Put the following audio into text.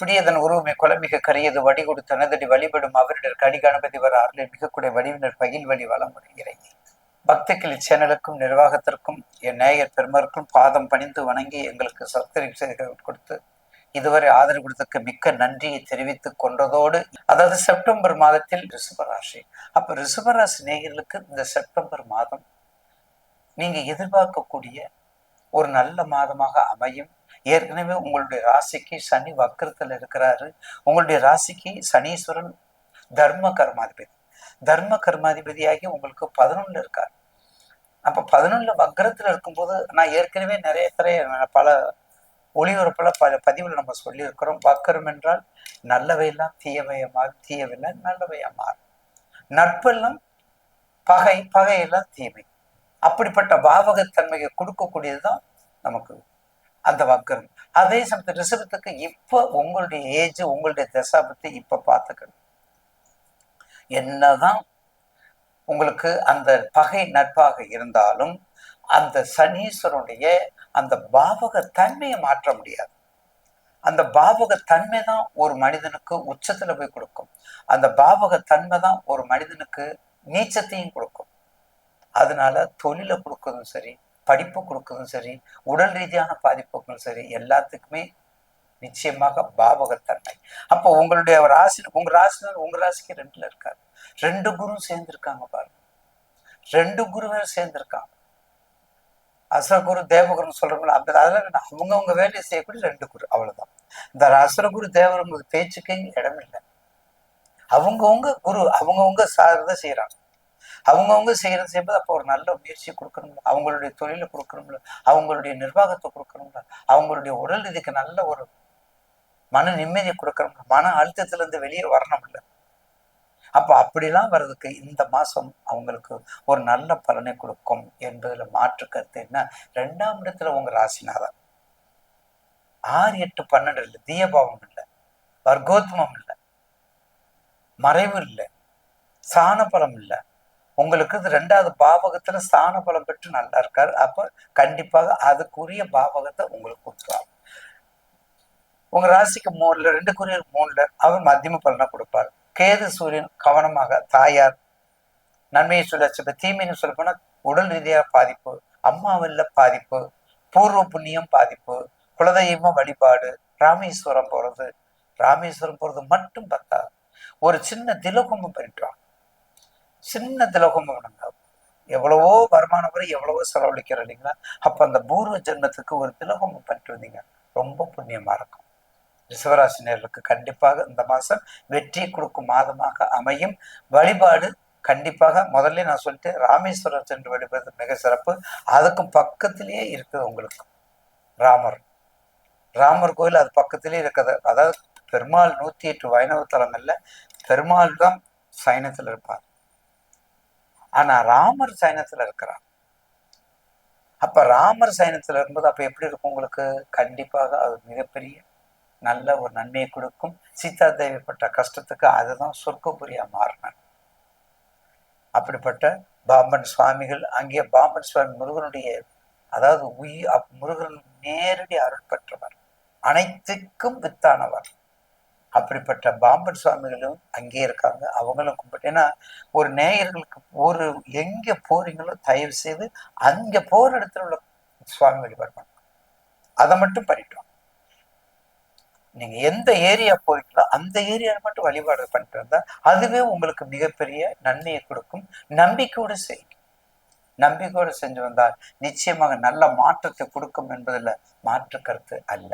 இப்படி உருவமை குலமிக கரியது வடிகொடு தனதடி வழிபடும் அவரிடர் கடி கணபதி வர அருளில் மிகக்கூடிய வடிவினர் பகில் வழி வளம் இறங்கி பக்திகள் இச்சேனலுக்கும் சேனலுக்கும் நிர்வாகத்திற்கும் என் நேயர் பெருமருக்கும் பாதம் பணிந்து வணங்கி எங்களுக்கு சத்திரிகள் கொடுத்து இதுவரை ஆதரவு கொடுத்ததுக்கு மிக்க நன்றியை தெரிவித்துக் கொண்டதோடு அதாவது செப்டம்பர் மாதத்தில் ரிஷபராசி. அப்ப ரிஷபராசி நேயர்களுக்கு இந்த செப்டம்பர் மாதம் நீங்க எதிர்பார்க்கக்கூடிய ஒரு நல்ல மாதமாக அமையும். ஏற்கனவே உங்களுடைய ராசிக்கு சனி வக்கரத்தில் இருக்கிறாரு. உங்களுடைய ராசிக்கு சனீஸ்வரன் தர்ம கர்மாதிபதி. தர்ம கர்மாதிபதியாகி உங்களுக்கு பதினொன்னுல இருக்கார். அப்போ பதினொன்னுல வக்கரத்தில் இருக்கும்போது நான் ஏற்கனவே நிறைய தரைய பல ஒளிபரப்பில் பல பதிவில் நம்ம சொல்லியிருக்கிறோம். வக்கரம் என்றால் நல்லவையெல்லாம் தீயவையமாக மாறும். தீயவையெல்லாம் நல்லவையாக மாறும். நட்பெல்லாம் பகை பகையெல்லாம் தீமை. அப்படிப்பட்ட பாவகத்தன்மையை கொடுக்கக்கூடியது தான் நமக்கு அந்த வக்கரம் அதே சமயத்து ரிஷபத்துக்கு இப்போ உங்களுடைய ஏஜ் உங்களுடைய தசாபத்தை இப்போ பார்த்துக்கணும். என்னதான் உங்களுக்கு அந்த பகை நட்பாக இருந்தாலும் அந்த சனீஸ்வரனுடைய அந்த பாவக தன்மையை மாற்ற முடியாது. அந்த பாவக தன்மை தான் ஒரு மனிதனுக்கு உச்சத்துல போய் கொடுக்கும். அந்த பாவக தன்மை தான் ஒரு மனிதனுக்கு நீச்சத்தையும் கொடுக்கும். அதனால தொழிலை கொடுக்கறதும் சரி படிப்பு கொடுக்கறதும் சரி உடல் ரீதியான பாதிப்புகளும் சரி எல்லாத்துக்குமே நிச்சயமாக பாவகத்தன்மை. அப்போ உங்களுடைய ராசி உங்க ராசினர் உங்க ராசிக்கு ரெண்டுல இருக்காரு. ரெண்டு குரு சேர்ந்திருக்காங்க பாருங்க. ரெண்டு குருவே சேர்ந்திருக்காங்க. அசுரகுரு தேவகுருன்னு சொல்றோம்ல அந்த அதெல்லாம் அவங்கவுங்க வேலையை செய்யக்கூடிய ரெண்டு குரு அவ்வளவுதான். இந்த அசுரகுரு தேவருங்கிறது பேச்சுக்கு இடம் இல்லை. அவங்கவுங்க குரு அவங்கவுங்க சார்தான் செய்யறாங்க அவங்கவுங்க செய்யறது செய்யும்போது அப்போ ஒரு நல்ல முயற்சி கொடுக்கணும்ல. அவங்களுடைய தொழிலை கொடுக்கணும்ல. அவங்களுடைய நிர்வாகத்தை கொடுக்கணும்ல. அவங்களுடைய உடல் இதுக்கு நல்ல ஒரு மன நிம்மதியை கொடுக்கணும்ல. மன அழுத்தத்திலேருந்து வெளியே வரணும்ல. அப்போ அப்படிலாம் வர்றதுக்கு இந்த மாசம் அவங்களுக்கு ஒரு நல்ல பலனை கொடுக்கும் என்பதுல மாற்று கருத்து என்ன? ரெண்டாம் இடத்துல உங்க ராசினாதான் ஆறு எட்டு பன்னெண்டு இல்லை. தீயபாவம் இல்லை. வர்க்கோத்மம் இல்லை. மறைவு இல்லை. சாண பலம் இல்லை. உங்களுக்கு இது ரெண்டாவது பாவகத்துல ஸ்தான பலம் பெற்று நல்லா இருக்காரு. அப்ப கண்டிப்பாக அதுக்குரிய பாவகத்தை உங்களுக்கு கொடுத்துருவாங்க உங்க ராசிக்கு மூணுல ரெண்டுக்குரிய மூணுல அவர் மத்தியம பலனை கொடுப்பாரு. கேது சூரியன் கவனமாக தாயார் நன்மையை சொல்ல தீமைன்னு சொல்ல போனா உடல் ரீதியாக பாதிப்பு அம்மாவில் பாதிப்பு பூர்வ புண்ணியம் பாதிப்பு குலதெய்வம் வழிபாடு ராமேஸ்வரம் போறது. ராமேஸ்வரம் போறது மட்டும் பத்தாது. ஒரு சின்ன திலகும்பம் பண்ணிட்டு சின்ன திலோகம் பண்ணுங்க எவ்வளவோ வருமானம் வரை எவ்வளவோ செலவழிக்கிறோம் இல்லைங்களா? அப்போ அந்த பூர்வ ஜென்மத்துக்கு ஒரு திலோகம் பண்ணிட்டு வந்தீங்க. ரொம்ப புண்ணியமா இருக்கும். ரிசவராசினியர்களுக்கு கண்டிப்பாக இந்த மாசம் வெற்றி கொடுக்கும் மாதமாக அமையும். வழிபாடு கண்டிப்பாக முதல்ல நான் சொல்லிட்டு ராமேஸ்வரம் சென்று வழிபடுறது மிக சிறப்பு. அதுக்கும் பக்கத்திலேயே இருக்குது உங்களுக்கு ராமர். ராமர் கோயில் அது பக்கத்திலே இருக்குது. அதாவது பெருமாள் நூத்தி எட்டு வைணவ தலங்கள்ல பெருமாள் தான் சைனத்துல இருப்பார். ஆனா ராமர் சைனத்துல இருக்கிறார். அப்ப ராமர் சைனத்துல இருக்கும்போது அப்ப எப்படி இருக்கும் உங்களுக்கு? கண்டிப்பாக அது மிகப்பெரிய நல்ல ஒரு நன்மையை கொடுக்கும். சீதா தேவிப்பட்ட கஷ்டத்துக்கு அதுதான் சொர்க்கபுரியா மாறினார். அப்படிப்பட்ட பாம்பன் சுவாமிகள் அங்கே பாம்பன் சுவாமி முருகனுடைய அதாவது உயிர் முருகன் நேரடி அருள் பெற்றவர். அனைத்துக்கும் வித்தானவர். அப்படிப்பட்ட பாம்பன் சுவாமிகளும் அங்கே இருக்காங்க. அவங்களும் கும்பிட்டு ஏன்னா ஒரு நேயர்களுக்கு ஒரு எங்க போறீங்களோ தயவு செய்து அங்க போற இடத்துல உள்ள சுவாமி வழிபாடு பண்ணுங்க. அதை மட்டும் பண்ணிட்டோம். நீங்க எந்த ஏரியா போறீங்களோ அந்த ஏரியாவில் மட்டும் வழிபாடு பண்ணிட்டு வந்தா அதுவே உங்களுக்கு மிகப்பெரிய நன்மையை கொடுக்கும். நம்பிக்கையோடு செய்யும் நம்பிக்கையோடு செஞ்சு வந்தால் நிச்சயமாக நல்ல மாற்றத்தை கொடுக்கும் என்பதில் மாற்று கருத்து அல்ல.